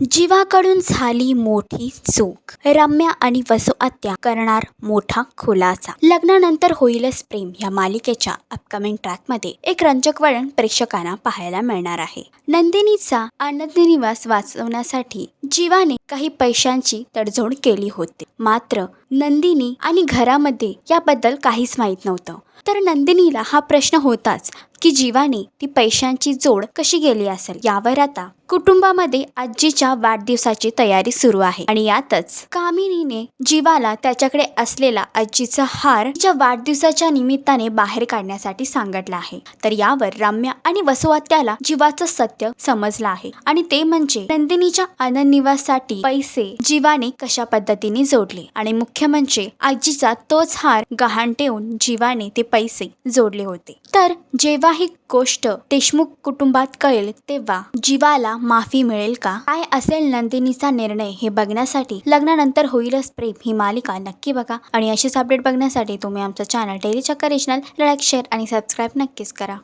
जीवाकडून झाली मोठी चूक. रम्या आणि वसु आत्या करणार मोठा खुलासा. लग्नानंतर होईलच प्रेम या मालिकेच्या अपकमिंग ट्रॅकमध्ये एक रंजक वळण प्रेक्षकांना पाहायला मिळणार आहे. नंदिनीचा आनंद निवास वाचवण्यासाठी जीवाने काही पैशांची तडजोड केली होती. मात्र नंदिनी आणि घरामध्ये याबद्दल काहीच माहीत नव्हतं. तर नंदिनीला हा प्रश्न होताच की जीवाने ती पैशांची जोड कशी गेली असेल? यावर आता कुटुंबामध्ये आजीच्या वाढदिवसाची तयारी सुरू आहे आणि यातच कामिनीने जीवाला त्याच्याकडे असलेला आजीचा हार तिच्या वाढदिवसाच्या निमित्ताने बाहेर काढण्यासाठी सांगितला आहे. तर यावर रम्या आणि वसुवात्याला जीवाचं सत्य समजलं आहे आणि ते म्हणजे नंदिनीच्या आनंदनिवासाठी पैसे जीवाने कशा पद्धतीने जोडले आणि मुख्य म्हणजे आजीचा तोच हार गहाण ठेवून जीवाने ते पैसे जोडले होते. तर जेव्हा ही गोष्ट देशमुख कुटुंबात कळेल तेव्हा जीवाला माफी मिळेल का? काय असेल नंदिनीचा निर्णय हे बघण्यासाठी? लग्नानंतर होईलच प्रेम ही मालिका नक्की बघा. आणि अशीच अपडेट बघण्यासाठी तुम्ही आमचं चॅनल डेली चक्कर रिजनल लाईक शेअर आणि सबस्क्राईब नक्कीच करा.